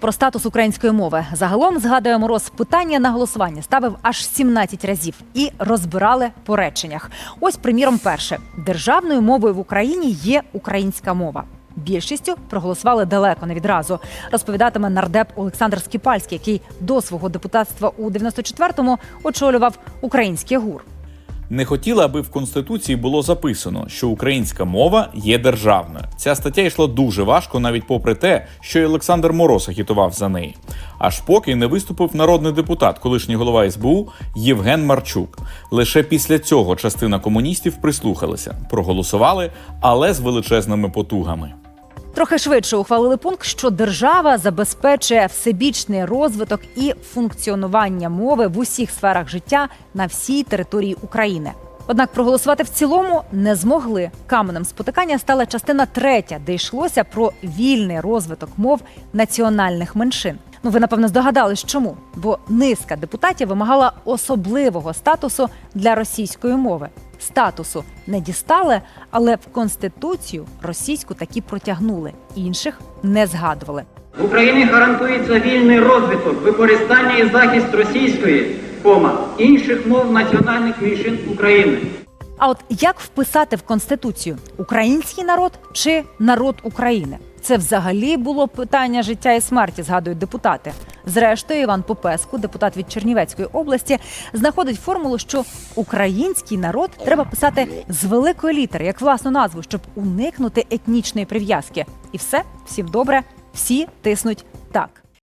про статус української мови. Загалом згадує Мороз питання на голосування ставив аж 17 разів і розбирали по реченнях. Ось, приміром, перше державною мовою в Україні є українська мова. Більшістю проголосували далеко не відразу. Розповідатиме нардеп Олександр Скіпальський, який до свого депутатства у 94-му очолював український гур. Не хотіла, аби в конституції було записано, що українська мова є державною. Ця стаття йшла дуже важко, навіть попри те, що й Олександр Мороз агітував за неї. Аж поки не виступив народний депутат, колишній голова СБУ Євген Марчук. Лише після цього частина комуністів прислухалися, проголосували, але з величезними потугами. Трохи швидше ухвалили пункт, що держава забезпечує всебічний розвиток і функціонування мови в усіх сферах життя на всій території України. Однак проголосувати в цілому не змогли. Каменем спотикання стала частина третя, де йшлося про вільний розвиток мов національних меншин. Ну, ви напевно здогадались, чому? Бо низка депутатів вимагала особливого статусу для російської мови. Статусу не дістали, але в конституцію російську таки протягнули. Інших не згадували. В Україні гарантується вільний розвиток, використання і захист російської, кома, інших мов національних меншин України. А от як вписати в конституцію український народ чи народ України? Це взагалі було питання життя і смерті, згадують депутати. Зрештою, Іван Попеску, депутат від Чернівецької області, знаходить формулу, що український народ треба писати з великої літери, як власну назву, щоб уникнути етнічної прив'язки. І все, всім добре, всі тиснуть так.